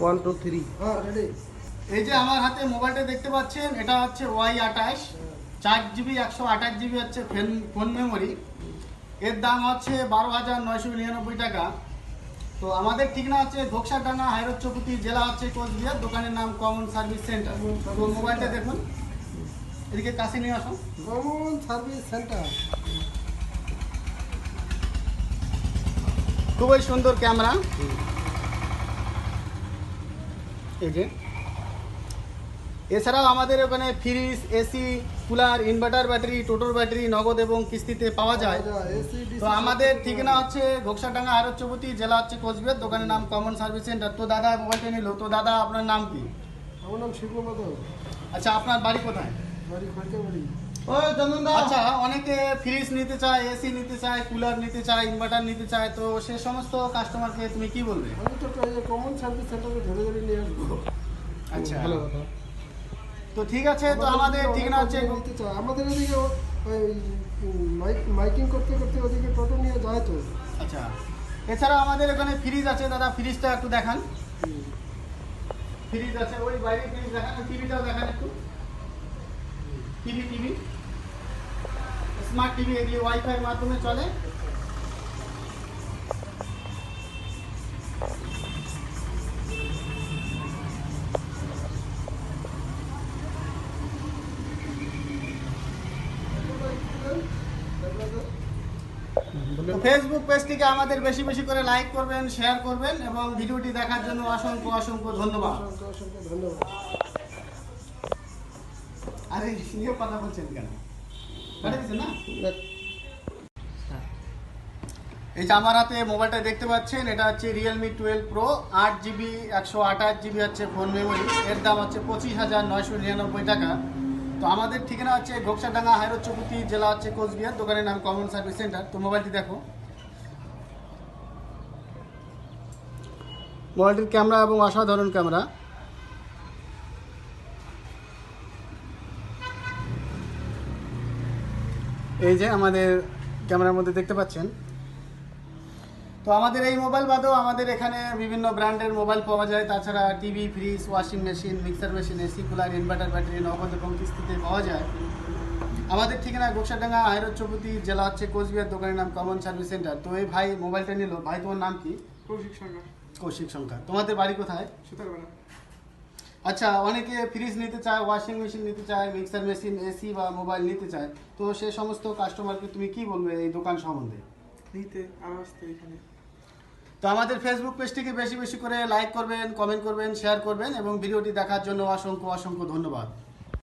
One two three এই যে আমার হাতে মোবাইলটা দেখতে পাচ্ছেন এটা হচ্ছে ওয়াই আঠাশ। চার জিবি একশো আঠাশ জিবি হচ্ছে ফোন মেমোরি এর দাম হচ্ছে বারো হাজার নয়শো নিরানব্বই টাকা। তো আমাদের ঠিকানা হচ্ছে হাইরোড জেলা হচ্ছে কোচবিহার। দোকানের নাম কমন সার্ভিস সেন্টার। তো মোবাইলটা দেখুন। এদিকে কাছে নিয়ে আসুন। Common service centre. খুবই সুন্দর ক্যামেরা। এই যে। এছাড়াও আমাদের ওখানে fridge AC cooler inverter battery টোটোর ব্যাটারি নগদ এবং কিস্তিতে পাওয়া যায়। তো আমাদের ঠিকানা হচ্ছে ঘোকসাডাঙ্গা আরব চৌপতি জেলা হচ্ছে কোচবিহার। দোকানের নাম কমন সার্ভিস সেন্টার তো দাদা মোবাইলটা নিল তো দাদা আপনার নাম কি? আমার নাম শিবনাথ আচ্ছা আপনার বাড়ি কোথায়? বাড়ি খড়কে বাড়ি আচ্ছা অনেকে ফ্রিজ নিতে চায় এসি নিতে চায় কুলার নিতে চায় ইনভার্টার নিতে চায় তো সে সমস্ত কাস্টমারকে তুমি কি বলবে? আমি তো কমন সার্ভিস সেন্টারে ধরে ধরে নিয়ে আসব। আচ্ছা। ভালো কথা। তো ঠিক আছে তো আমাদের ঠিকানা হচ্ছে চায়। আমাদের এদিকে ওই মাইকিং করতে করতে ওদিকে টোটো নিয়ে যায় তো। আচ্ছা। এছাড়া আমাদের এখানে ফ্রিজ আছে দাদা ফ্রিজটা একটু দেখান। ফ্রিজ আছে ওই বাইরে ফ্রিজ দেখান টিভিটাও দেখান একটু। টিভি টিভি স্মার্ট টিভি এগুলি ওয়াইফাই মাধ্যমে চলে। ফেসবুক পেজটিকে আমাদের বেশি বেশি করে লাইক করবেন শেয়ার করবেন এবং ভিডিওটি দেখার জন্য অসংখ্য অসংখ্য ধন্যবাদ অসংখ্য ধন্যবাদ। আরে, নিয়ে কথা বলছেন কেন? এই যে আমার হাতে মোবাইলটা দেখতে পাচ্ছেন এটা হচ্ছে রিয়েলমি টুয়েলভ প্রো আট জিবি একশো আঠাশ জিবি হচ্ছে ফোন মেমোরি এর দাম হচ্ছে পঁচিশ হাজার নয়শো নিরানব্বই টাকা। তো আমাদের ঠিকানা হচ্ছে ঘোকসাডাঙ্গা হাইরোড চৌপতি জেলা হচ্ছে কোচবিহার দোকানের নাম কমন সার্ভিস সেন্টার। তো মোবাইলটি দেখো। মোবাইলটির ক্যামেরা এবং অসাধারণ ক্যামেরা। এই যে আমাদের ক্যামেরার মধ্যে দেখতে পাচ্ছেন। তো আমাদের এই মোবাইল বাদেও আমাদের এখানে বিভিন্ন ব্র্যান্ডের মোবাইল পাওয়া যায়। তাছাড়া TV fridge washing machine mixer machine AC cooler inverter battery নগদ এবং কিস্তিতে পাওয়া যায়। আমাদের ঠিকানা গোকসাডাঙ্গা আয়রত চৌপতি জেলা হচ্ছে কোচবিহার দোকানের নাম কমন সার্ভিস সেন্টার। তো এই ভাই মোবাইলটা নিল। ভাই তোমার নাম কি? কৌশিক সরকার। কৌশিক সংখ্যা তোমাদের বাড়ি কোথায়? সুতারবেলা আচ্ছা অনেকে ফ্রিজ নিতে চায় ওয়াশিং মেশিন নিতে চায় মিক্সার মেশিন এসি বা মোবাইল নিতে চায়। তো সে সমস্ত কাস্টমারকে তুমি কি বলবে এই দোকান সম্বন্ধে? নিতে আর আসতে এখানে। তো আমাদের ফেসবুক পেজটিকে বেশি বেশি করে লাইক করবেন কমেন্ট করবেন শেয়ার করবেন এবং ভিডিওটি দেখার জন্য অসংখ্য অসংখ্য ধন্যবাদ।